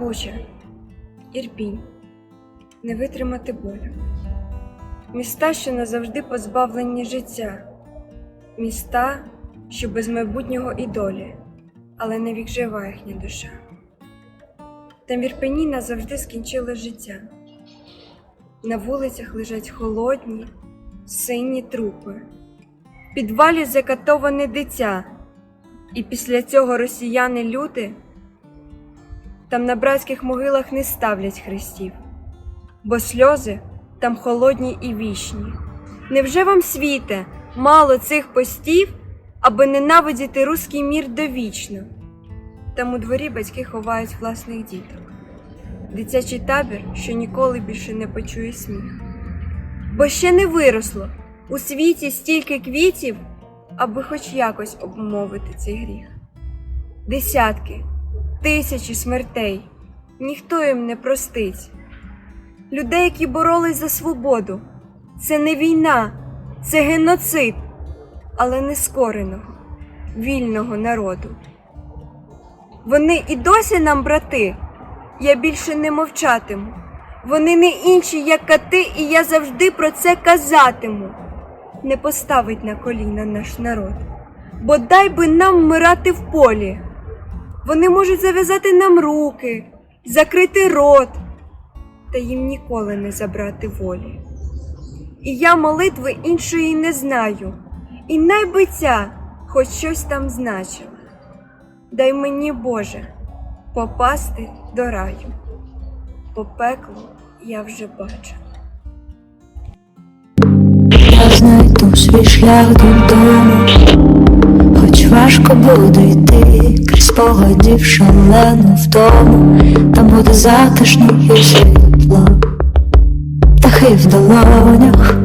Буча, Ірпінь, не витримати болю. Міста, що назавжди позбавлені життя, міста, що без майбутнього і долі, але навік жива їхня душа. Там в Ірпені назавжди скінчили життя. На вулицях лежать холодні, сині трупи, в підвалі закатоване дитя, і після цього росіяни люди там на братських могилах не ставлять хрестів, бо сльози там холодні і вічні. Невже вам світе мало цих постів, аби ненавидіти руський мір довічно? Там у дворі батьки ховають власних діток. Дитячий табір, що ніколи більше не почує сміх. Бо ще не виросло у світі стільки квітів, аби хоч якось обмовити цей гріх. Десятки, тисячі смертей, ніхто їм не простить. Людей, які боролись за свободу, це не війна, це геноцид, але нескореного, вільного народу. Вони і досі нам брати, я більше не мовчатиму. Вони не інші, як кати, і я завжди про це казатиму. Не поставить на коліна наш народ, бо дай би нам вмирати в полі. Вони можуть зав'язати нам руки, закрити рот, та їм ніколи не забрати волі. І я молитви іншої не знаю, і найби хоч щось там значила. Дай мені, Боже, попасти до раю, по пеклу я вже бачу. Я знайду свій шлях додому, хоч важко буде йти, спогадів шалену вдому, там буде затишно і світло, птахи в долонях,